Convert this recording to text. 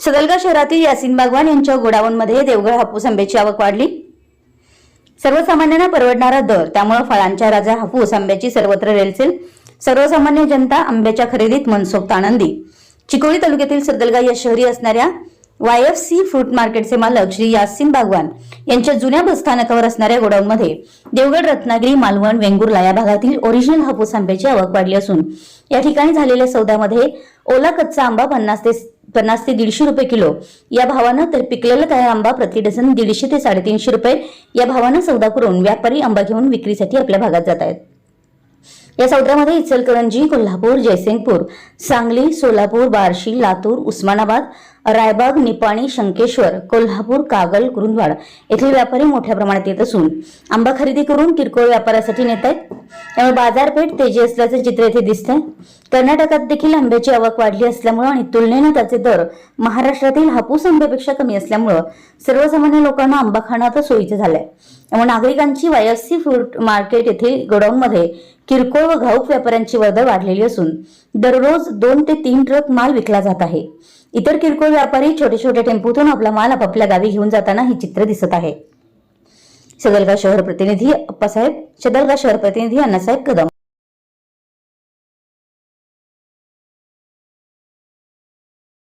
सदलगा शहरातील यासिन बागवान यांच्या गोडाऊनमध्ये देवगड हापूस आंब्याची आवक वाढली. सर्वसामान्यांना परवडणारा दर त्यामुळे फळांच्या राजा हापूस आंब्याची सर्वत्र रेलसेल सर्वसामान्य जनता आंब्याच्या खरेदीत मनसोक्त आनंदी. चिकोडी तालुक्यातील सदलगा या शहरी असणाऱ्या वाय एफ सी फ्रूट मार्केटचे मालक श्री यासिन बागवान यांच्या जुन्या बसस्थानकावर असणाऱ्या गोडाऊनमध्ये देवगड रत्नागिरी मालवण वेंगुर्ला या भागातील ओरिजिनल हापूस आंब्याची आवक वाढली असून या ठिकाणी झालेल्या सौद्यामध्ये ओला कच्चा आंबा पन्नास ते पन्नास ते दीडशे रुपये किलो. या भावानं तर पिकलेला तयार आंबा प्रति डझन दीडशे ते साडेतीनशे रुपये. या भावानं सौदा करून व्यापारी आंबा घेऊन विक्रीसाठी आपल्या भागात जात आहेत. या सौद्यामध्ये इचलकरंजी कोल्हापूर जयसिंगपूर सांगली सोलापूर बार्शी लातूर उस्मानाबाद रायबाग निपाणी शंकेश्वर कोल्हापूर कागल कुरुंदवाड येथील व्यापारी मोठ्या प्रमाणात येत असून आंबा खरेदी करून किरकोळ व्यापारासाठी नेत आहेत. त्यामुळे बाजारपेठ तेजी असल्याचे चित्र येथे दिसतंय. कर्नाटकात देखील आंब्याची आवक वाढली असल्यामुळे आणि तुलनेनं त्याचे दर महाराष्ट्रातील हापूस आंब्यापेक्षा कमी असल्यामुळं सर्वसामान्य लोकांना आंबा खाणं आता सोयीचं झालंय. त्यामुळे नागरिकांची वायसी फ्रूट मार्केट येथे गोडाऊनमध्ये किरकोळ व घाऊक व्यापाऱ्यांची वर्दळ वाढलेली असून दररोज दोन ते तीन ट्रक माल विकला जात आहे. इतर किरकोळ व्यापारी छोटे छोटे टेम्पोतून आपला माल आपापल्या गावी घेऊन जाताना हे चित्र दिसत आहे. सदलगा शहर प्रतिनिधी अप्पासाहेब सदलगा शहर प्रतिनिधी अण्णासाहेब कदम.